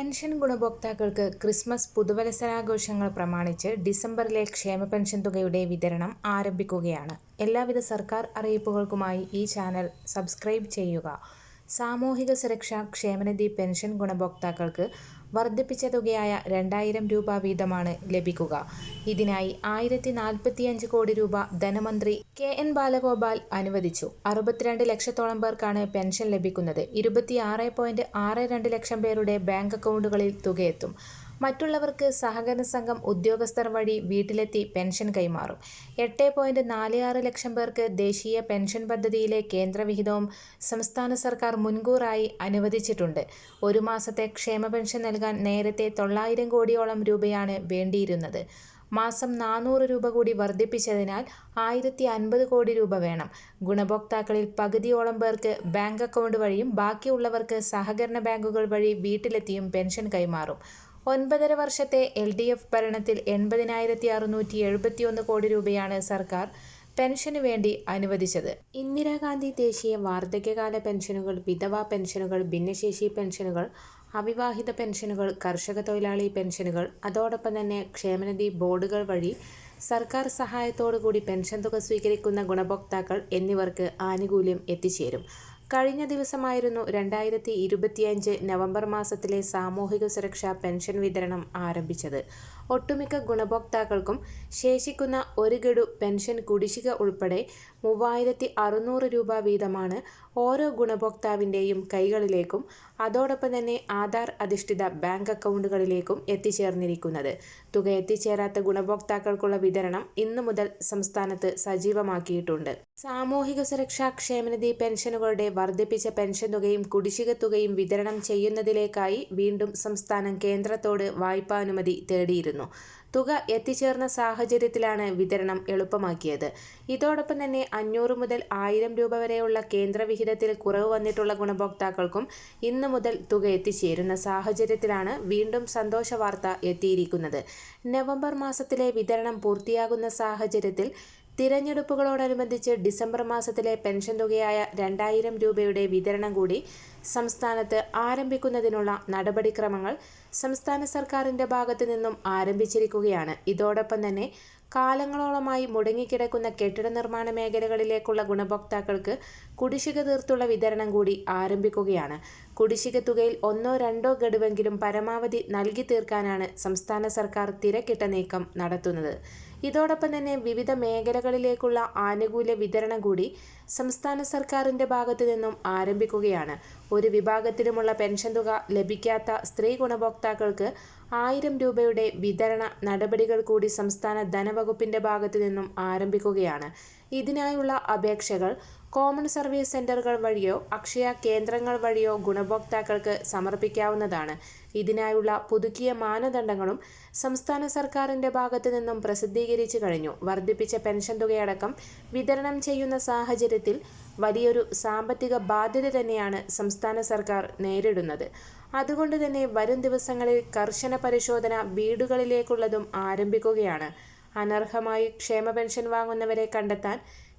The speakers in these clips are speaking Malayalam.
പെൻഷൻ ഗുണഭോക്താക്കൾക്ക് ക്രിസ്മസ് പുതുവത്സരാഘോഷങ്ങൾ പ്രമാണിച്ച് ഡിസംബറിലെ ക്ഷേമ പെൻഷൻ തുകയുടെ വിതരണം ആരംഭിക്കുകയാണ്. എല്ലാവിധ സർക്കാർ അറിയിപ്പുകൾക്കുമായി ഈ ചാനൽ സബ്സ്ക്രൈബ് ചെയ്യുക. സാമൂഹിക സുരക്ഷാ ക്ഷേമനിധി പെൻഷൻ ഗുണഭോക്താക്കൾക്ക് വർദ്ധിപ്പിച്ച തുകയായ രണ്ടായിരം രൂപ വീതമാണ് ലഭിക്കുക. ഇതിനായി ആയിരത്തി നാൽപ്പത്തിയഞ്ച് കോടി രൂപ ധനമന്ത്രി കെ എൻ ബാലഗോപാൽ അനുവദിച്ചു. അറുപത്തിരണ്ട് ലക്ഷത്തോളം പേർക്കാണ് പെൻഷൻ ലഭിക്കുന്നത്. ഇരുപത്തിയാറ് പോയിന്റ് ആറ് രണ്ട് ലക്ഷം പേരുടെ ബാങ്ക് അക്കൗണ്ടുകളിൽ തുകയെത്തും. മറ്റുള്ളവർക്ക് സഹകരണ സംഘം ഉദ്യോഗസ്ഥർ വഴി വീട്ടിലെത്തി പെൻഷൻ കൈമാറും. എട്ട് പോയിന്റ് നാല് ആറ് ലക്ഷം പേർക്ക് ദേശീയ പെൻഷൻ പദ്ധതിയിലെ കേന്ദ്രവിഹിതവും സംസ്ഥാന സർക്കാർ മുൻകൂറായി അനുവദിച്ചിട്ടുണ്ട്. ഒരു മാസത്തെ ക്ഷേമ പെൻഷൻ നൽകാൻ നേരത്തെ തൊള്ളായിരം കോടിയോളം രൂപയാണ് വേണ്ടിയിരുന്നത്. മാസം നാനൂറ് രൂപ കൂടി വർദ്ധിപ്പിച്ചതിനാൽ ആയിരത്തി അൻപത് കോടി രൂപ വേണം. ഗുണഭോക്താക്കളിൽ പകുതിയോളം പേർക്ക് ബാങ്ക് അക്കൗണ്ട് വഴിയും ബാക്കിയുള്ളവർക്ക് സഹകരണ ബാങ്കുകൾ വഴി വീട്ടിലെത്തിയും പെൻഷൻ കൈമാറും. ഒൻപതര വർഷത്തെ എൽ ഡി എഫ് ഭരണത്തിൽ എൺപതിനായിരത്തി അറുന്നൂറ്റി എഴുപത്തിയൊന്ന് കോടി രൂപയാണ് സർക്കാർ പെൻഷന് വേണ്ടി അനുവദിച്ചത്. ഇന്ദിരാഗാന്ധി ദേശീയ വാർദ്ധക്യകാല പെൻഷനുകൾ വിധവാ പെൻഷനുകൾ ഭിന്നശേഷി പെൻഷനുകൾ അവിവാഹിത പെൻഷനുകൾ കർഷക തൊഴിലാളി പെൻഷനുകൾ അതോടൊപ്പം തന്നെ ക്ഷേമനിധി ബോർഡുകൾ വഴി സർക്കാർ സഹായത്തോടു കൂടി പെൻഷൻ തുക സ്വീകരിക്കുന്ന ഗുണഭോക്താക്കൾ എന്നിവർക്ക് ആനുകൂല്യം എത്തിച്ചേരും. കഴിഞ്ഞ ദിവസമായിരുന്നു രണ്ടായിരത്തി ഇരുപത്തിയഞ്ച് നവംബർ മാസത്തിലെ സാമൂഹിക സുരക്ഷാ പെൻഷൻ വിതരണം ആരംഭിച്ചത്. ഒട്ടുമിക്ക ഗുണഭോക്താക്കൾക്കും ശേഷിക്കുന്ന ഒരു ഗഡു പെൻഷൻ കുടിശ്ശിക ഉൾപ്പെടെ മൂവായിരത്തി അറുന്നൂറ് രൂപ വീതമാണ് ഓരോ ഗുണഭോക്താവിന്റെയും കൈകളിലേക്കും അതോടൊപ്പം തന്നെ ആധാർ അധിഷ്ഠിത ബാങ്ക് അക്കൗണ്ടുകളിലേക്കും എത്തിച്ചേർന്നിരിക്കുന്നത്. തുക എത്തിച്ചേരാത്ത ഗുണഭോക്താക്കൾക്കുള്ള വിതരണം ഇന്നു മുതൽ സംസ്ഥാനത്ത് സജീവമാക്കിയിട്ടുണ്ട്. സാമൂഹിക സുരക്ഷാ ക്ഷേമനിധി പെൻഷനുകളുടെ വർദ്ധിപ്പിച്ച പെൻഷൻ തുകയും കുടിശ്ശിക തുകയും വിതരണം ചെയ്യുന്നതിലേക്കായി വീണ്ടും സംസ്ഥാനം കേന്ദ്രത്തോട് വായ്പാനുമതി തേടിയിരുന്നു. തുക എത്തിച്ചേർന്ന സാഹചര്യത്തിലാണ് വിതരണം എളുപ്പമാക്കിയത്. ഇതോടൊപ്പം തന്നെ അഞ്ഞൂറ് മുതൽ ആയിരം രൂപ വരെയുള്ള കേന്ദ്രവിഹിതത്തിൽ കുറവ് വന്നിട്ടുള്ള ഗുണഭോക്താക്കൾക്കും ഇന്നു മുതൽ തുക എത്തിച്ചേരുന്ന സാഹചര്യത്തിലാണ് വീണ്ടും സന്തോഷ വാർത്ത എത്തിയിരിക്കുന്നത്. നവംബർ മാസത്തിലെ വിതരണം പൂർത്തിയാകുന്ന സാഹചര്യത്തിൽ തിരഞ്ഞെടുപ്പുകളോടനുബന്ധിച്ച് ഡിസംബർ മാസത്തിലെ പെൻഷൻ തുകയായ രണ്ടായിരം രൂപയുടെ വിതരണം കൂടി സംസ്ഥാനത്ത് ആരംഭിക്കുന്നതിനുള്ള നടപടിക്രമങ്ങൾ സംസ്ഥാന സർക്കാരിന്റെ ഭാഗത്തു നിന്നും ആരംഭിച്ചിരിക്കുകയാണ്. ഇതോടൊപ്പം തന്നെ കാലങ്ങളോളമായി മുടങ്ങിക്കിടക്കുന്ന കെട്ടിട നിർമ്മാണ മേഖലകളിലേക്കുള്ള ഗുണഭോക്താക്കൾക്ക് കുടിശ്ശിക തീർത്തുള്ള വിതരണം കൂടി ആരംഭിക്കുകയാണ്. കുടിശ്ശിക തുകയിൽ ഒന്നോ രണ്ടോ ഗഡുവെങ്കിലും പരമാവധി നൽകി തീർക്കാനാണ് സംസ്ഥാന സർക്കാർ തിരക്കിട്ട നീക്കം നടത്തുന്നത്. ഇതോടൊപ്പം തന്നെ വിവിധ മേഖലകളിലേക്കുള്ള ആനുകൂല്യ വിതരണം കൂടി സംസ്ഥാന സർക്കാരിന്റെ ഭാഗത്തു നിന്നും ആരംഭിക്കുകയാണ്. ഒരു വിഭാഗത്തിലുമുള്ള പെൻഷൻ തുക ലഭിക്കാത്ത സ്ത്രീ ഗുണഭോക്താക്കൾക്ക് ആയിരം രൂപയുടെ വിതരണ നടപടികൾ കൂടി സംസ്ഥാന ധനവകുപ്പിന്റെ ഭാഗത്തു നിന്നും ആരംഭിക്കുകയാണ്. ഇതിനായുള്ള അപേക്ഷകൾ കോമൺ സർവീസ് സെന്ററുകൾ വഴിയോ അക്ഷയ കേന്ദ്രങ്ങൾ വഴിയോ ഗുണഭോക്താക്കൾക്ക് സമർപ്പിക്കാവുന്നതാണ്. ഇതിനായുള്ള പുതുക്കിയ മാനദണ്ഡങ്ങളും സംസ്ഥാന സർക്കാരിന്റെ ഭാഗത്തു നിന്നും പ്രസിദ്ധീകരിച്ചു കഴിഞ്ഞു. വർദ്ധിപ്പിച്ച പെൻഷൻ തുകയടക്കം വിതരണം ചെയ്യുന്ന സാഹചര്യത്തിൽ വലിയൊരു സാമ്പത്തിക ബാധ്യത തന്നെയാണ് സംസ്ഥാന സർക്കാർ നേരിടുന്നത്. അതുകൊണ്ട് തന്നെ വരും ദിവസങ്ങളിൽ കർശന പരിശോധന വീടുകളിലേക്കുള്ളതും ആരംഭിക്കുകയാണ്. അനർഹമായി ക്ഷേമ പെൻഷൻ വാങ്ങുന്നവരെ കണ്ടെത്താൻ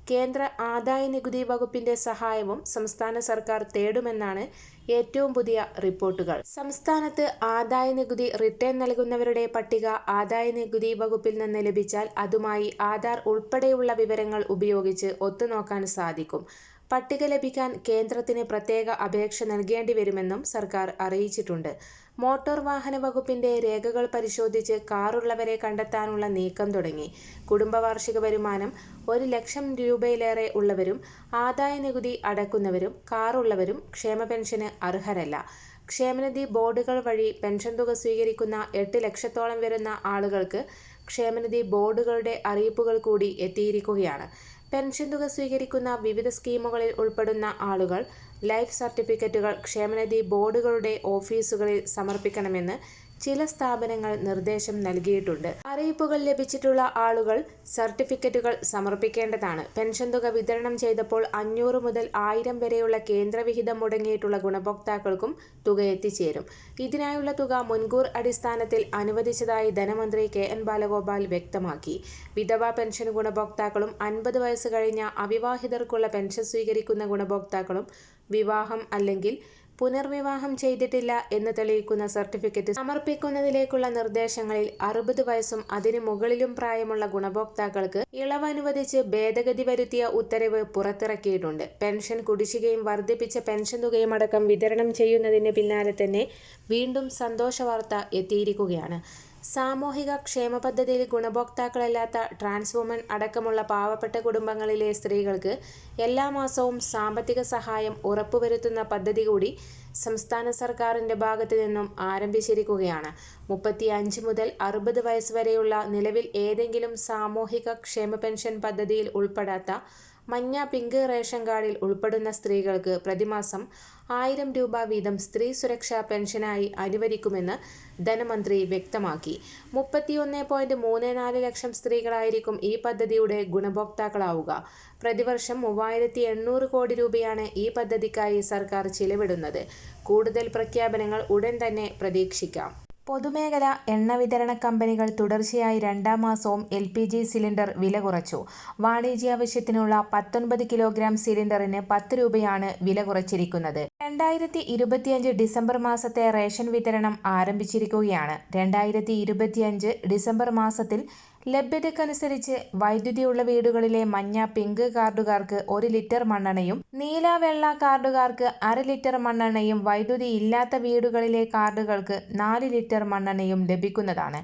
കേന്ദ്ര ആദായ നികുതി വകുപ്പിന്റെ സഹായവും സംസ്ഥാന സർക്കാർ തേടുമെന്നാണ് ഏറ്റവും പുതിയ റിപ്പോർട്ടുകൾ. സംസ്ഥാനത്ത് ആദായ നികുതി റിട്ടേൺ നൽകുന്നവരുടെ പട്ടിക ആദായ നികുതി വകുപ്പിൽ നിന്ന് ലഭിച്ചാൽ അതുമായി ആധാർ ഉൾപ്പെടെയുള്ള വിവരങ്ങൾ ഉപയോഗിച്ച് ഒത്തുനോക്കാൻ സാധിക്കും. പട്ടിക ലഭിക്കാൻ കേന്ദ്രത്തിന് പ്രത്യേക അപേക്ഷ നൽകേണ്ടി വരുമെന്നും സർക്കാർ അറിയിച്ചിട്ടുണ്ട്. മോട്ടോർ വാഹന വകുപ്പിന്റെ രേഖകൾ പരിശോധിച്ച് കാറുള്ളവരെ കണ്ടെത്താനുള്ള നീക്കം തുടങ്ങി. കുടുംബവാർഷിക വരുമാനം ഒരു ലക്ഷം രൂപയിലേറെ ഉള്ളവരും ആദായ നികുതി അടക്കുന്നവരും കാറുള്ളവരും ക്ഷേമ പെൻഷന് അർഹരല്ല. ക്ഷേമനിധി ബോർഡുകൾ വഴി പെൻഷൻ തുക സ്വീകരിക്കുന്ന എട്ട് ലക്ഷത്തോളം വരുന്ന ആളുകൾക്ക് ക്ഷേമനിധി ബോർഡുകളുടെ അറിയിപ്പുകൾ കൂടി എത്തിയിരിക്കുകയാണ്. പെൻഷൻ തുക സ്വീകരിക്കുന്ന വിവിധ സ്കീമുകളിൽ ഉൾപ്പെടുന്ന ആളുകൾ ലൈഫ് സർട്ടിഫിക്കറ്റുകൾ ക്ഷേമനിധി ബോർഡുകളുടെ ഓഫീസുകളിൽ സമർപ്പിക്കണമെന്ന് ചില സ്ഥാപനങ്ങൾ നിർദ്ദേശം നൽകിയിട്ടുണ്ട്. അറിയിപ്പുകൾ ലഭിച്ചിട്ടുള്ള ആളുകൾ സർട്ടിഫിക്കറ്റുകൾ സമർപ്പിക്കേണ്ടതാണ്. പെൻഷൻ തുക വിതരണം ചെയ്തപ്പോൾ അഞ്ഞൂറ് മുതൽ ആയിരം വരെയുള്ള കേന്ദ്രവിഹിതം മുടങ്ങിയിട്ടുള്ള ഗുണഭോക്താക്കൾക്കും തുക എത്തിച്ചേരും. ഇതിനായുള്ള തുക മുൻകൂർ അടിസ്ഥാനത്തിൽ അനുവദിച്ചതായി ധനമന്ത്രി കെ എൻ ബാലഗോപാൽ വ്യക്തമാക്കി. വിധവാ പെൻഷൻ ഗുണഭോക്താക്കളും അൻപത് വയസ്സ് കഴിഞ്ഞ അവിവാഹിതർക്കുള്ള പെൻഷൻ സ്വീകരിക്കുന്ന ഗുണഭോക്താക്കളും വിവാഹം അല്ലെങ്കിൽ പുനർവിവാഹം ചെയ്തിട്ടില്ല എന്ന് തെളിയിക്കുന്ന സർട്ടിഫിക്കറ്റ് സമർപ്പിക്കുന്നതിലേക്കുള്ള നിർദ്ദേശങ്ങളിൽ അറുപത് വയസ്സും അതിനു മുകളിലും പ്രായമുള്ള ഗുണഭോക്താക്കൾക്ക് ഇളവ് അനുവദിച്ച് ഭേദഗതി വരുത്തിയ ഉത്തരവ് പുറത്തിറക്കിയിട്ടുണ്ട്. പെൻഷൻ കുടിശ്ശികയും വർദ്ധിപ്പിച്ച പെൻഷൻ തുകയും അടക്കം വിതരണം ചെയ്യുന്നതിന് പിന്നാലെ തന്നെ വീണ്ടും സന്തോഷ വാർത്ത എത്തിയിരിക്കുകയാണ്. സാമൂഹിക ക്ഷേമ പദ്ധതിയിൽ ഗുണഭോക്താക്കളല്ലാത്ത ട്രാൻസ് വുമൻ അടക്കമുള്ള പാവപ്പെട്ട കുടുംബങ്ങളിലെ സ്ത്രീകൾക്ക് എല്ലാ മാസവും സാമ്പത്തിക സഹായം ഉറപ്പുവരുത്തുന്ന പദ്ധതി കൂടി സംസ്ഥാന സർക്കാരിന്റെ ഭാഗത്തു നിന്നും ആരംഭിച്ചിരിക്കുകയാണ്. മുപ്പത്തി അഞ്ച് മുതൽ അറുപത് വയസ്സ് വരെയുള്ള നിലവിൽ ഏതെങ്കിലും സാമൂഹിക ക്ഷേമ പെൻഷൻ പദ്ധതിയിൽ ഉൾപ്പെടാത്ത മഞ്ഞ പിങ്ക് റേഷൻ കാർഡിൽ ഉൾപ്പെടുന്ന സ്ത്രീകൾക്ക് പ്രതിമാസം ആയിരം രൂപ വീതം സ്ത്രീ സുരക്ഷാ പെൻഷനായി അനുവദിക്കുമെന്ന് ധനമന്ത്രി വ്യക്തമാക്കി. മുപ്പത്തിയൊന്ന് പോയിന്റ് മൂന്ന് നാല് ലക്ഷം സ്ത്രീകളായിരിക്കും ഈ പദ്ധതിയുടെ ഗുണഭോക്താക്കളാവുക. പ്രതിവർഷം മൂവായിരത്തി എണ്ണൂറ് കോടി രൂപയാണ് ഈ പദ്ധതിക്കായി സർക്കാർ ചിലവിടുന്നത്. കൂടുതൽ പ്രഖ്യാപനങ്ങൾ ഉടൻ തന്നെ പ്രതീക്ഷിക്കാം. പൊതുമേഖല എണ്ണ വിതരണ കമ്പനികൾ തുടർച്ചയായി രണ്ടാം മാസവും എൽ പി ജി സിലിണ്ടർ വില കുറച്ചു. വാണിജ്യാവശ്യത്തിനുള്ള പത്തൊൻപത് കിലോഗ്രാം സിലിണ്ടറിന് പത്ത് രൂപയാണ് വില കുറച്ചിരിക്കുന്നത്. രണ്ടായിരത്തി ഇരുപത്തിയഞ്ച് ഡിസംബർ മാസത്തെ റേഷൻ വിതരണം ആരംഭിച്ചിരിക്കുകയാണ്. രണ്ടായിരത്തി ഇരുപത്തിയഞ്ച് ഡിസംബർ മാസത്തിൽ ലഭ്യതക്കനുസരിച്ച് വൈദ്യുതിയുള്ള വീടുകളിലെ മഞ്ഞ പിങ്ക് കാർഡുകാർക്ക് ഒരു ലിറ്റർ മണ്ണെണ്ണയും നീല വെള്ള കാർഡുകാർക്ക് അര ലിറ്റർ മണ്ണെണ്ണയും വൈദ്യുതി ഇല്ലാത്ത വീടുകളിലെ കാർഡുകൾക്ക് നാല് ലിറ്റർ മണ്ണെണ്ണയും ലഭിക്കുന്നതാണ്.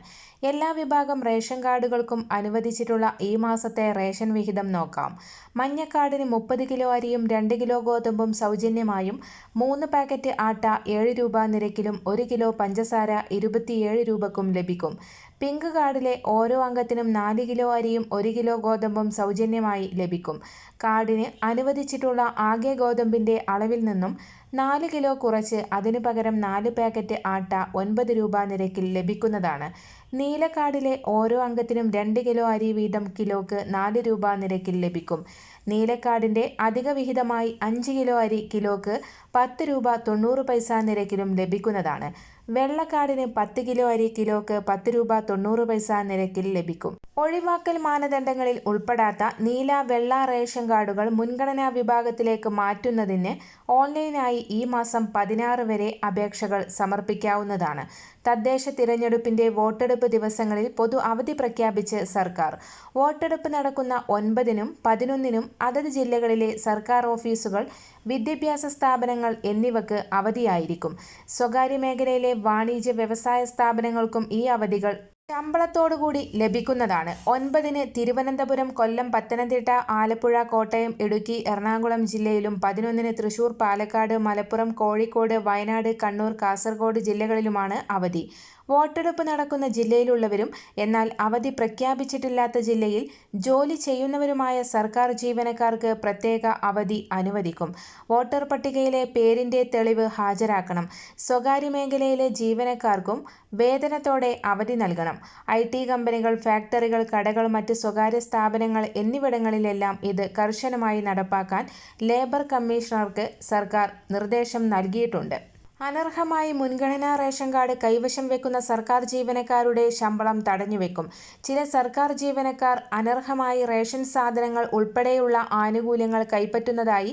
എല്ലാ വിഭാഗം റേഷൻ കാർഡുകൾക്കും അനുവദിച്ചിട്ടുള്ള ഈ മാസത്തെ റേഷൻ വിഹിതം നോക്കാം. മഞ്ഞ കാർഡിന് മുപ്പത് കിലോ അരിയും രണ്ട് കിലോ ഗോതമ്പും സൗജന്യമായും മൂന്ന് പാക്കറ്റ് ആട്ട ഏഴ് രൂപ നിരക്കിലും ഒരു കിലോ പഞ്ചസാര ഇരുപത്തിയേഴ് രൂപക്കും ലഭിക്കും. പിങ്ക് കാർഡിലെ ഓരോ അംഗത്തിനും നാല് കിലോ അരിയും ഒരു കിലോ ഗോതമ്പും സൗജന്യമായി ലഭിക്കും. കാർഡിന് അനുവദിച്ചിട്ടുള്ള ആകെ ഗോതമ്പിന്റെ അളവിൽ നിന്നും നാല് കിലോ കുറച്ച് അതിനു പകരം നാല് പാക്കറ്റ് ആട്ട ഒൻപത് രൂപ നിരക്കിൽ ലഭിക്കുന്നതാണ്. നീലക്കാർഡിലെ ഓരോ അംഗത്തിനും രണ്ട് കിലോ അരി വീതം കിലോക്ക് നാല് രൂപ നിരക്കിൽ ലഭിക്കും. നീലക്കാർഡിന്റെ അധിക വിഹിതമായി അഞ്ച് കിലോ അരി കിലോക്ക് പത്ത് രൂപ തൊണ്ണൂറ് പൈസ നിരക്കിലും ലഭിക്കുന്നതാണ്. വെള്ളക്കാർഡിന് പത്ത് കിലോ അരി കിലോക്ക് പത്ത് രൂപ തൊണ്ണൂറ് പൈസ നിരക്കിൽ ലഭിക്കും. ഒഴിവാക്കൽ മാനദണ്ഡങ്ങളിൽ ഉൾപ്പെടാത്ത നീല വെള്ള റേഷൻ കാർഡുകൾ മുൻഗണനാ വിഭാഗത്തിലേക്ക് മാറ്റുന്നതിന് ഓൺലൈനായി ഈ മാസം പതിനാറ് വരെ അപേക്ഷകൾ സമർപ്പിക്കാവുന്നതാണ്. തദ്ദേശ തിരഞ്ഞെടുപ്പിന്റെ വോട്ടെടുപ്പ് ദിവസങ്ങളിൽ പൊതു അവധി പ്രഖ്യാപിച്ച് സർക്കാർ. വോട്ടെടുപ്പ് നടക്കുന്ന ഒൻപതിനും പതിനൊന്നിനും അതത് ജില്ലകളിലെ സർക്കാർ ഓഫീസുകൾ വിദ്യാഭ്യാസ സ്ഥാപനങ്ങൾ എന്നിവക്ക് അവധിയായിരിക്കും. സ്വകാര്യ മേഖലയിലെ വാണിജ്യ വ്യവസായ സ്ഥാപനങ്ങൾക്കും ഈ അവധികൾ ശമ്പളത്തോടുകൂടി ലഭിക്കുന്നതാണ്. ഒൻപതിന് തിരുവനന്തപുരം കൊല്ലം പത്തനംതിട്ട ആലപ്പുഴ കോട്ടയം ഇടുക്കി എറണാകുളം ജില്ലയിലും പതിനൊന്നിന് തൃശൂർ പാലക്കാട് മലപ്പുറം കോഴിക്കോട് വയനാട് കണ്ണൂർ കാസർഗോഡ് ജില്ലകളിലുമാണ് അവധി. വോട്ടെടുപ്പ് നടക്കുന്ന ജില്ലയിലുള്ളവരും എന്നാൽ അവധി പ്രഖ്യാപിച്ചിട്ടില്ലാത്ത ജില്ലയിൽ ജോലി ചെയ്യുന്നവരുമായ സർക്കാർ ജീവനക്കാർക്ക് പ്രത്യേക അവധി അനുവദിക്കും. വോട്ടർ പട്ടികയിലെ പേരിന്റെ തെളിവ് ഹാജരാക്കണം. സ്വകാര്യ മേഖലയിലെ ജീവനക്കാർക്കും വേതനത്തോടെ അവധി നൽകണം. ഐ ടി കമ്പനികൾ ഫാക്ടറികൾ കടകൾ മറ്റ് സ്വകാര്യ സ്ഥാപനങ്ങൾ എന്നിവിടങ്ങളിലെല്ലാം ഇത് കർശനമായി നടപ്പാക്കാൻ ലേബർ കമ്മീഷണർക്ക് സർക്കാർ നിർദ്ദേശം നൽകിയിട്ടുണ്ട്. അനർഹമായി മുൻഗണനാ റേഷൻ കാർഡ് കൈവശം വെക്കുന്ന സർക്കാർ ജീവനക്കാരുടെ ശമ്പളം തടഞ്ഞുവെക്കും. ചില സർക്കാർ ജീവനക്കാർ അനർഹമായി റേഷൻ സാധനങ്ങൾ ഉൾപ്പെടെയുള്ള ആനുകൂല്യങ്ങൾ കൈപ്പറ്റുന്നതായി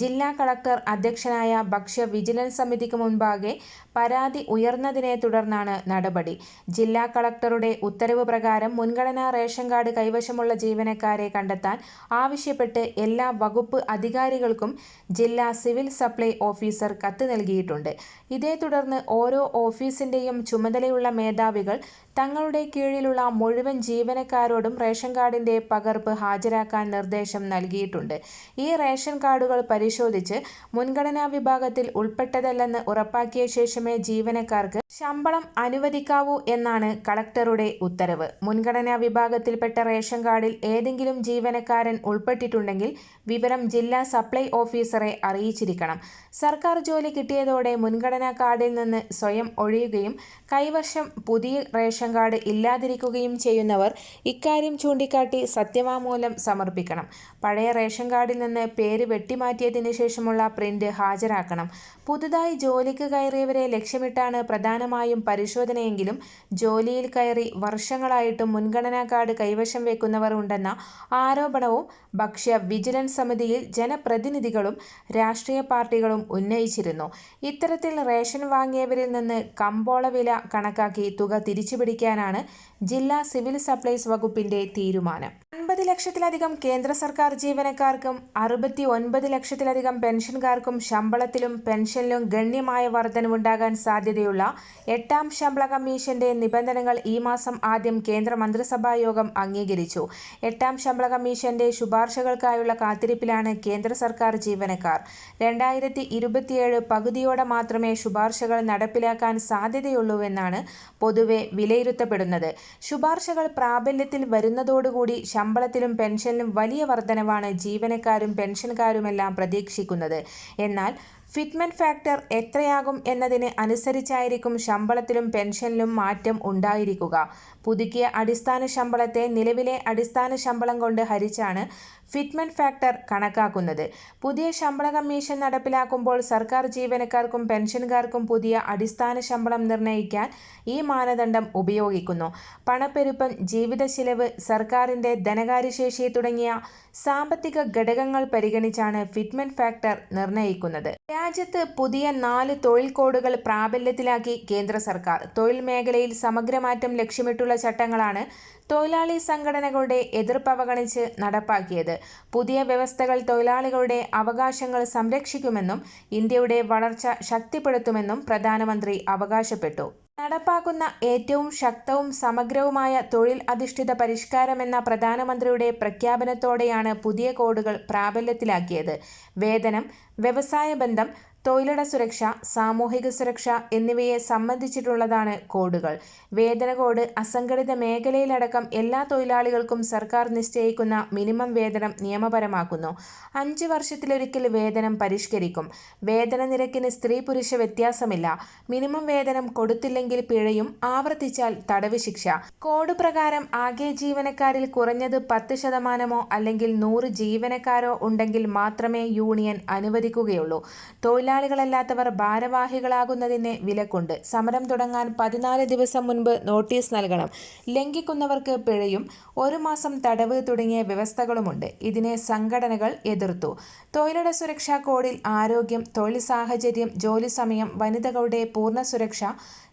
ജില്ലാ കളക്ടർ അധ്യക്ഷനായ ഭക്ഷ്യ വിജിലൻസ് സമിതിക്ക് മുൻപാകെ പരാതി ഉയർന്നതിനെ തുടർന്നാണ് നടപടി. ജില്ലാ കളക്ടറുടെ ഉത്തരവ് പ്രകാരം മുൻഗണനാ റേഷൻ കാർഡ് കൈവശമുള്ള ജീവനക്കാരെ കണ്ടെത്താൻ ആവശ്യപ്പെട്ട് എല്ലാ വകുപ്പ് അധികാരികൾക്കും ജില്ലാ സിവിൽ സപ്ലൈ ഓഫീസർ കത്ത് നൽകിയിട്ടുണ്ട്. ഇതേ തുടർന്ന് ഓരോ ഓഫീസിന്റെയും ചുമതലയുള്ള മേധാവികൾ തങ്ങളുടെ കീഴിലുള്ള മുഴുവൻ ജീവനക്കാരോടും റേഷൻ കാർഡിന്റെ പകർപ്പ് ഹാജരാക്കാൻ നിർദ്ദേശം നൽകിയിട്ടുണ്ട്. ഈ റേഷൻ കാർഡുകൾ പരിശോധിച്ച് മുൻഗണനാ വിഭാഗത്തിൽ ഉൾപ്പെട്ടതല്ലെന്ന് ഉറപ്പാക്കിയ ശേഷമേ ജീവനക്കാർക്ക് ശമ്പളം അനുവദിക്കാവൂ എന്നാണ് കളക്ടറുടെ ഉത്തരവ് മുൻഗണനാ വിഭാഗത്തിൽപ്പെട്ട റേഷൻ കാർഡിൽ ഏതെങ്കിലും ജീവനക്കാരൻ ഉൾപ്പെട്ടിട്ടുണ്ടെങ്കിൽ വിവരം ജില്ലാ സപ്ലൈ ഓഫീസറെ അറിയിച്ചിരിക്കണം സർക്കാർ ജോലി കിട്ടിയതോടെ മുൻഗണനാ കാർഡിൽ നിന്ന് സ്വയം ഒഴിയുകയും കൈവർഷം പുതിയ റേഷൻ കാർഡ് ഇല്ലാതിരിക്കുകയും ചെയ്യുന്നവർ ഇക്കാര്യം ചൂണ്ടിക്കാട്ടി സത്യവാങ്മൂലം സമർപ്പിക്കണം. പഴയ റേഷൻ കാർഡിൽ നിന്ന് പേര് വെട്ടിമാറ്റിയതിനു ശേഷമുള്ള പ്രിന്റ് ഹാജരാക്കണം. പുതുതായി ജോലിക്ക് കയറിയവരെ ലക്ഷ്യമിട്ടാണ് പ്രധാനമായും പരിശോധനയെങ്കിലും ജോലിയിൽ കയറി വർഷങ്ങളായിട്ടും മുൻഗണനാ കാർഡ് കൈവശം വെക്കുന്നവർ ഉണ്ടെന്ന ആരോപണവും ഭക്ഷ്യ വിജിലൻസ് സമിതിയിൽ ജനപ്രതിനിധികളും രാഷ്ട്രീയ പാർട്ടികളും ഉന്നയിച്ചിരുന്നു. ഇത്തരത്തിൽ റേഷൻ വാങ്ങിയവരിൽ നിന്ന് കമ്പോള വില കണക്കാക്കി തുക തിരിച്ചുപിടിക്കാനാണ് ജില്ലാ സിവിൽ സപ്ലൈസ് വകുപ്പിന്റെ തീരുമാനം. അൻപത് ലക്ഷത്തിലധികം കേന്ദ്ര സർക്കാർ ജീവനക്കാർക്കും അറുപത്തി ഒൻപത് ലക്ഷത്തിലധികം പെൻഷൻകാർക്കും ശമ്പളത്തിലും പെൻഷനിലും ഗണ്യമായ വർധനവുണ്ടാകാൻ സാധ്യതയുള്ള എട്ടാം ശമ്പള കമ്മീഷന്റെ നിബന്ധനകൾ ഈ മാസം ആദ്യം കേന്ദ്ര മന്ത്രിസഭാ യോഗം അംഗീകരിച്ചു. എട്ടാം ശമ്പള കമ്മീഷന്റെ ശുപാർശകൾക്കായുള്ള കാത്തിരിപ്പിലാണ് കേന്ദ്ര സർക്കാർ ജീവനക്കാർ. രണ്ടായിരത്തി ഇരുപത്തിയേഴ് പകുതിയോടെ മാത്രമേ ശുപാർശകൾ നടപ്പിലാക്കാൻ സാധ്യതയുള്ളൂവെന്നാണ് പൊതുവെ വിലയിരുത്തപ്പെടുന്നത്. ശുപാർശകൾ പ്രാബല്യത്തിൽ വരുന്നതോടുകൂടി ശമ്പളത്തിലും പെൻഷനിലും വലിയ വർധനവാണ് ജീവനക്കാരും പെൻഷൻകാരുമെല്ലാം പ്രതീക്ഷിക്കുന്നത്. എന്നാൽ ഫിറ്റ്മെന്റ് ഫാക്ടർ എത്രയാകും എന്നതിന് അനുസരിച്ചായിരിക്കും ശമ്പളത്തിലും പെൻഷനിലും മാറ്റം ഉണ്ടായിരിക്കുക. പുതുക്കിയ അടിസ്ഥാന ശമ്പളത്തെ നിലവിലെ അടിസ്ഥാന ശമ്പളം കൊണ്ട് ഹരിച്ചാണ് ഫിറ്റ്മെന്റ് ഫാക്ടർ കണക്കാക്കുന്നത്. പുതിയ ശമ്പള കമ്മീഷൻ നടപ്പിലാക്കുമ്പോൾ സർക്കാർ ജീവനക്കാർക്കും പെൻഷൻകാർക്കും പുതിയ അടിസ്ഥാന ശമ്പളം നിർണയിക്കാൻ ഈ മാനദണ്ഡം ഉപയോഗിക്കുന്നു. പണപ്പെരുപ്പം, ജീവിതച്ചിലവ് സർക്കാരിന്റെ ധനകാര്യശേഷി തുടങ്ങിയ സാമ്പത്തിക ഘടകങ്ങൾ പരിഗണിച്ചാണ് ഫിറ്റ്മെന്റ് ഫാക്ടർ നിർണയിക്കുന്നത്. രാജ്യത്ത് പുതിയ നാല് തൊഴിൽ കോഡുകൾ പ്രാബല്യത്തിലാക്കി കേന്ദ്ര സർക്കാർ. തൊഴിൽ മേഖലയിൽ സമഗ്രമാറ്റം ലക്ഷ്യമിട്ടുള്ള ചട്ടങ്ങളാണ് തൊഴിലാളി സംഘടനകളുടെ എതിർപ്പ് അവഗണിച്ച് നടപ്പാക്കിയത്. പുതിയ വ്യവസ്ഥകൾ തൊഴിലാളികളുടെ അവകാശങ്ങൾ സംരക്ഷിക്കുമെന്നും ഇന്ത്യയുടെ വളർച്ച ശക്തിപ്പെടുത്തുമെന്നും പ്രധാനമന്ത്രി അവകാശപ്പെട്ടു. നടപ്പാക്കുന്ന ഏറ്റവും ശക്തവും സമഗ്രവുമായ തൊഴിൽ അധിഷ്ഠിത പരിഷ്കാരമെന്ന പ്രധാനമന്ത്രിയുടെ പ്രഖ്യാപനത്തോടെയാണ് പുതിയ കോഡുകൾ പ്രാബല്യത്തിലാക്കിയത്. വേതനം, വ്യവസായബന്ധം, തൊഴിലിട സുരക്ഷ, സാമൂഹിക സുരക്ഷ എന്നിവയെ സംബന്ധിച്ചിട്ടുള്ളതാണ് കോഡുകൾ. വേതന കോഡ് അസംഘടിത മേഖലയിലടക്കം എല്ലാ തൊഴിലാളികൾക്കും സർക്കാർ നിശ്ചയിക്കുന്ന മിനിമം വേതനം നിയമപരമാക്കുന്നു. അഞ്ച് വർഷത്തിലൊരിക്കൽ വേതനം പരിഷ്കരിക്കും. വേതന നിരക്കിന് സ്ത്രീ-പുരുഷ വ്യത്യാസമില്ല. മിനിമം വേതനം കൊടുത്തില്ലെങ്കിൽ പിഴയും ആവർത്തിച്ചാൽ തടവ് ശിക്ഷ. കോഡ് പ്രകാരം ആകെ ജീവനക്കാരിൽ കുറഞ്ഞത് പത്ത് ശതമാനമോ അല്ലെങ്കിൽ നൂറ് ജീവനക്കാരോ ഉണ്ടെങ്കിൽ മാത്രമേ യൂണിയൻ അനുവദിക്കുകയുള്ളൂ. തൊഴിലാളികളല്ലാത്തവർ ഭാരവാഹികളാകുന്നതിന് വിലക്കുണ്ട്. സമരം തുടങ്ങാൻ പതിനാല് ദിവസം മുൻപ് നോട്ടീസ് നൽകണം. ലംഘിക്കുന്നവർക്ക് പിഴയും ഒരു മാസം തടവ് തുടങ്ങിയ വ്യവസ്ഥകളുമുണ്ട്. ഇതിനെ സംഘടനകൾ എതിർത്തു. തൊഴിലിട സുരക്ഷാ കോഡിൽ ആരോഗ്യം, തൊഴിൽ സാഹചര്യം, ജോലി സമയം വനിതകളുടെ പൂർണ സുരക്ഷ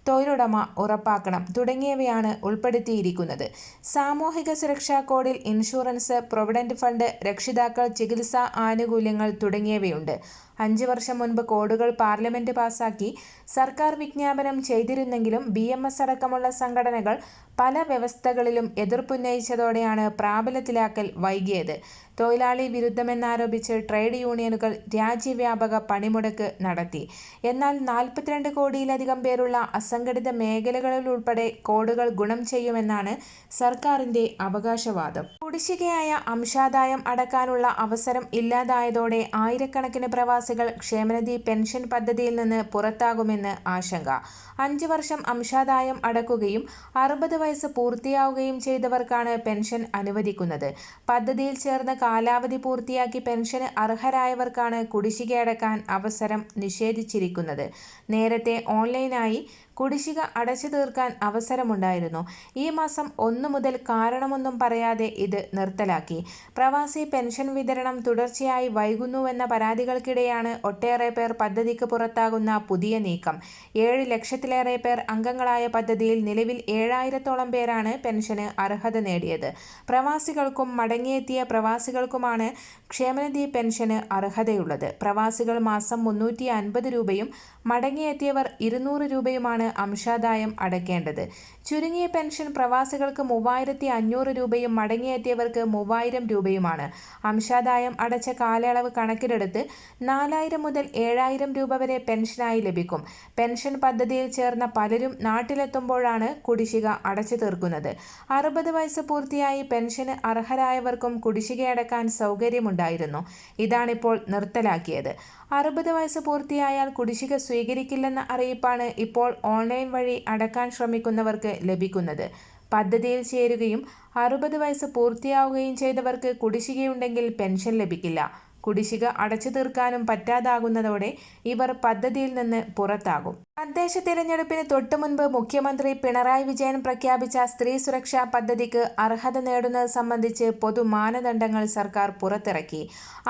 തൊഴിലുടമ ഉറപ്പാക്കണം തുടങ്ങിയവയാണ് ഉൾപ്പെടുത്തിയിരിക്കുന്നത്. സാമൂഹിക സുരക്ഷാ കോഡിൽ ഇൻഷുറൻസ്, പ്രൊവിഡന്റ് ഫണ്ട്, രക്ഷിതാക്കൾ ചികിത്സാ ആനുകൂല്യങ്ങൾ തുടങ്ങിയവയുണ്ട്. അഞ്ച് വർഷം മുൻപ് കോഡുകൾ പാർലമെന്റ് പാസാക്കി സർക്കാർ വിജ്ഞാപനം ചെയ്തിരുന്നെങ്കിലും ബി എം എസ് അടക്കമുള്ള സംഘടനകൾ പല വ്യവസ്ഥകളിലും എതിർപ്പുന്നയിച്ചതോടെയാണ് പ്രാബല്യത്തിലാക്കൽ വൈകിയത്. തൊഴിലാളി വിരുദ്ധമെന്നാരോപിച്ച് ട്രേഡ് യൂണിയനുകൾ രാജ്യവ്യാപക പണിമുടക്ക് നടത്തി. എന്നാൽ നാൽപ്പത്തിരണ്ട് കോടിയിലധികം പേരുള്ള അസംഘടിത മേഖലകളിലുൾപ്പെടെ കോഡുകൾ ഗുണം ചെയ്യുമെന്നാണ് സർക്കാരിന്റെ അവകാശവാദം. കുടിശ്ശികയായ അംശാദായം അടക്കാനുള്ള അവസരം ഇല്ലാതായതോടെ ആയിരക്കണക്കിന് പ്രവാസികൾ ക്ഷേമനിധി പെൻഷൻ പദ്ധതിയിൽ നിന്ന് പുറത്താകുമെന്ന് ആശങ്ക. അഞ്ച് വർഷം അംശാദായം അടക്കുകയും അറുപത് വയസ്സ് പൂർത്തിയാവുകയും ചെയ്തവർക്കാണ് പെൻഷൻ അനുവദിക്കുന്നത്. പദ്ധതിയിൽ ചേർന്ന് കാലാവധി പൂർത്തിയാക്കി പെൻഷന് അർഹരായവർക്കാണ് കുടിശ്ശികയടക്കാൻ അവസരം നിഷേധിച്ചിരിക്കുന്നത്. നേരത്തെ ഓൺലൈനായി കുടിശ്ശിക അടച്ചു തീർക്കാൻ അവസരമുണ്ടായിരുന്നു. ഈ മാസം ഒന്നു മുതൽ കാരണമൊന്നും പറയാതെ ഇത് നിർത്തലാക്കി. പ്രവാസി പെൻഷൻ വിതരണം തുടർച്ചയായി വൈകുന്നുവെന്ന പരാതികൾക്കിടെയാണ് ഒട്ടേറെ പേർ പദ്ധതിക്ക് പുറത്താകുന്ന പുതിയ നീക്കം. ഏഴ് ലക്ഷത്തിലേറെ പേർ അംഗങ്ങളായ പദ്ധതിയിൽ നിലവിൽ ഏഴായിരത്തോളം പേരാണ് പെൻഷന് അർഹത നേടിയത്. പ്രവാസികൾക്കും മടങ്ങിയെത്തിയ പ്രവാസികൾക്കുമാണ് ക്ഷേമനിധി പെൻഷന് അർഹതയുള്ളത്. പ്രവാസികൾ മാസം മുന്നൂറ്റിഅൻപത് രൂപയും മടങ്ങിയെത്തിയവർ ഇരുന്നൂറ് രൂപയുമാണ് അംശാദായം അടയ്ക്കേണ്ടത്. ചുരുങ്ങിയ പെൻഷൻ പ്രവാസികൾക്ക് മൂവായിരത്തി അഞ്ഞൂറ് രൂപയും മടങ്ങിയെത്തിയവർക്ക് മൂവായിരം രൂപയുമാണ്. അംശാദായം അടച്ച കാലയളവ് കണക്കിലെടുത്ത് നാലായിരം മുതൽ ഏഴായിരം രൂപ വരെ പെൻഷനായി ലഭിക്കും. പെൻഷൻ പദ്ധതിയിൽ ചേർന്ന പലരും നാട്ടിലെത്തുമ്പോഴാണ് കുടിശ്ശിക അടച്ചു തീർക്കുന്നത്. അറുപത് വയസ്സ് പൂർത്തിയായി പെൻഷന് അർഹരായവർക്കും കുടിശ്ശികയടക്കാൻ സൗകര്യമുണ്ടായിരുന്നു. ഇതാണിപ്പോൾ നിർത്തലാക്കിയത്. അറുപത് വയസ്സ് പൂർത്തിയായാൽ കുടിശ്ശിക സ്വീകരിക്കില്ലെന്ന അറിയിപ്പാണ് ഇപ്പോൾ ഓൺലൈൻ വഴി അടക്കാൻ ശ്രമിക്കുന്നവർക്ക് ലഭിക്കുന്നത്. പദ്ധതിയിൽ ചേരുകയും അറുപത് വയസ്സ് പൂർത്തിയാവുകയും ചെയ്തവർക്ക് കുടിശ്ശികയുണ്ടെങ്കിൽ പെൻഷൻ ലഭിക്കില്ല. കുടിശ്ശിക അടച്ചു തീർക്കാനും പറ്റാതാകുന്നതോടെ ഇവർ പദ്ധതിയിൽ നിന്ന് പുറത്താകും. തദ്ദേശ തിരഞ്ഞെടുപ്പിന് തൊട്ടുമുൻപ് മുഖ്യമന്ത്രി പിണറായി വിജയൻ പ്രഖ്യാപിച്ച സ്ത്രീ സുരക്ഷാ പദ്ധതിക്ക് അർഹത നേടുന്നത് സംബന്ധിച്ച് പൊതു മാനദണ്ഡങ്ങൾ സർക്കാർ പുറത്തിറക്കി.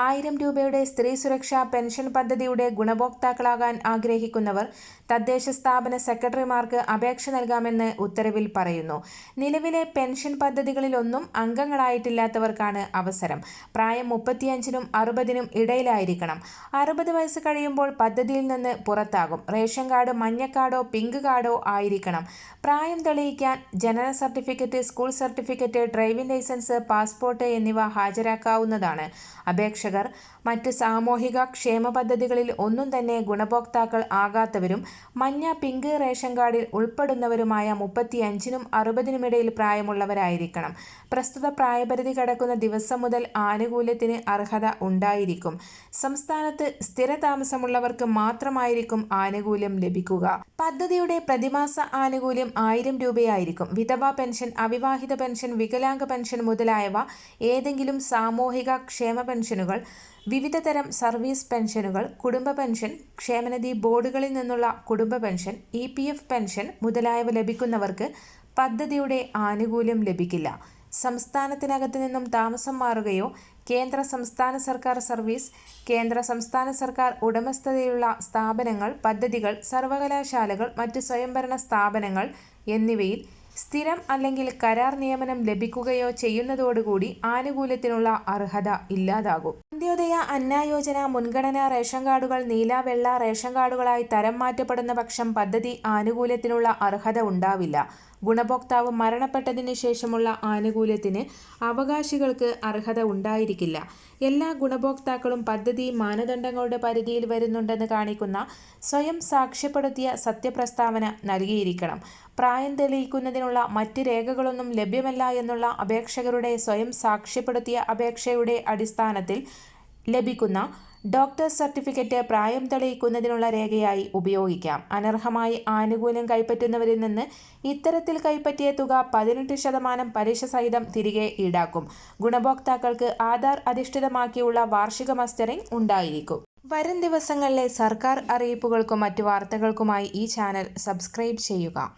ആയിരം രൂപയുടെ സ്ത്രീ സുരക്ഷാ പെൻഷൻ പദ്ധതിയുടെ ഗുണഭോക്താക്കളാകാൻ ആഗ്രഹിക്കുന്നവർ തദ്ദേശ സ്ഥാപന സെക്രട്ടറിമാർക്ക് അപേക്ഷ നൽകാമെന്ന് ഉത്തരവിൽ പറയുന്നു. നിലവിലെ പെൻഷൻ പദ്ധതികളിലൊന്നും അംഗങ്ങളായിട്ടില്ലാത്തവർക്കാണ് അവസരം. പ്രായം മുപ്പത്തിയഞ്ചിനും അറുപതിനും ഇടയിലായിരിക്കണം. അറുപത് വയസ്സ് കഴിയുമ്പോൾ പദ്ധതിയിൽ നിന്ന് പുറത്താകും. റേഷൻ കാർഡ് മഞ്ഞ കാർഡോ പിങ്ക് കാർഡോ ആയിരിക്കണം. പ്രായം തെളിയിക്കാൻ ജനന certificate school certificate driving licence passport എന്നിവ ഹാജരാക്കാവുന്നതാണ്. അപേക്ഷകർ. മറ്റ് സാമൂഹിക ക്ഷേമ പദ്ധതികളിൽ ഒന്നും തന്നെ ഗുണഭോക്താക്കൾ ആകാത്തവരും മഞ്ഞ പിങ്ക് റേഷൻ കാർഡിൽ ഉൾപ്പെടുന്നവരുമായ മുപ്പത്തിയഞ്ചിനും അറുപതിനുമിടയിൽ പ്രായമുള്ളവരായിരിക്കണം. പ്രസ്തുത പ്രായപരിധി കടക്കുന്ന ദിവസം മുതൽ ആനുകൂല്യത്തിന് അർഹത ഉണ്ടായിരിക്കും. സംസ്ഥാനത്ത് സ്ഥിരതാമസമുള്ളവർക്ക് മാത്രമായിരിക്കും ആനുകൂല്യം ലഭിക്കുക. പദ്ധതിയുടെ പ്രതിമാസ ആനുകൂല്യം ആയിരം രൂപയായിരിക്കും. വിധവാ പെൻഷൻ അവിവാഹിത പെൻഷൻ വികലാംഗ പെൻഷൻ മുതലായവ ഏതെങ്കിലും സാമൂഹിക ക്ഷേമ പെൻഷനുകൾ വിവിധ തരം സർവീസ് പെൻഷനുകൾ കുടുംബ പെൻഷൻ ക്ഷേമനിധി ബോർഡുകളിൽ നിന്നുള്ള കുടുംബ pension E P F pension മുതലായവ ലഭിക്കുന്നവർക്ക് പദ്ധതിയുടെ ആനുകൂല്യം ലഭിക്കില്ല. സംസ്ഥാനത്തിനകത്ത് നിന്നും താമസം മാറുകയോ കേന്ദ്ര സംസ്ഥാന സർക്കാർ സർവീസ് കേന്ദ്ര സംസ്ഥാന സർക്കാർ ഉടമസ്ഥതയിലുള്ള സ്ഥാപനങ്ങൾ പദ്ധതികൾ സർവകലാശാലകൾ മറ്റ് സ്വയംഭരണ സ്ഥാപനങ്ങൾ എന്നിവയിൽ സ്ഥിരം അല്ലെങ്കിൽ കരാർ നിയമനം ലഭിക്കുകയോ ചെയ്യുന്നതോടുകൂടി ആനുകൂല്യത്തിനുള്ള അർഹത ഇല്ലാതാകും. അന്ത്യോദയ അന്നായോജന മുൻഗണനാ റേഷൻ കാർഡുകൾ നീല വെള്ള റേഷൻ കാർഡുകളായി തരം മാറ്റപ്പെടുന്ന പക്ഷം പദ്ധതി ആനുകൂല്യത്തിനുള്ള അർഹത ഉണ്ടാവില്ല. ഗുണഭോക്താവ് മരണപ്പെട്ടതിന് ശേഷമുള്ള ആനുകൂല്യത്തിന് അവകാശികൾക്ക് അർഹത ഉണ്ടായിരിക്കില്ല. എല്ലാ ഗുണഭോക്താക്കളും പദ്ധതി മാനദണ്ഡങ്ങളുടെ പരിധിയിൽ വരുന്നുണ്ടെന്ന് കാണിക്കുന്ന സ്വയം സാക്ഷ്യപ്പെടുത്തിയ സത്യപ്രസ്താവന നൽകിയിരിക്കണം. പ്രായം തെളിയിക്കുന്നതിനുള്ള മറ്റ് രേഖകളൊന്നും ലഭ്യമല്ല എന്നുള്ള അപേക്ഷകരുടെ സ്വയം സാക്ഷ്യപ്പെടുത്തിയ അപേക്ഷയുടെ അടിസ്ഥാനത്തിൽ ലഭിക്കുന്ന ഡോക്ടർ സർട്ടിഫിക്കറ്റ് പ്രായം തെളിയിക്കുന്നതിനുള്ള രേഖയായി ഉപയോഗിക്കാം. അനർഹമായി ആനുകൂല്യം കൈപ്പറ്റുന്നവരിൽ നിന്ന് ഇത്തരത്തിൽ കൈപ്പറ്റിയ തുക പതിനെട്ട് ശതമാനം പലിശ സഹിതം തിരികെ ഈടാക്കും. ഗുണഭോക്താക്കൾക്ക് ആധാർ അധിഷ്ഠിതമാക്കിയുള്ള വാർഷിക മസ്റ്ററിംഗ് ഉണ്ടായിരിക്കും. വരും ദിവസങ്ങളിലെ സർക്കാർ അറിയിപ്പുകൾക്കും മറ്റു വാർത്തകൾക്കുമായി ഈ ചാനൽ സബ്സ്ക്രൈബ് ചെയ്യുക.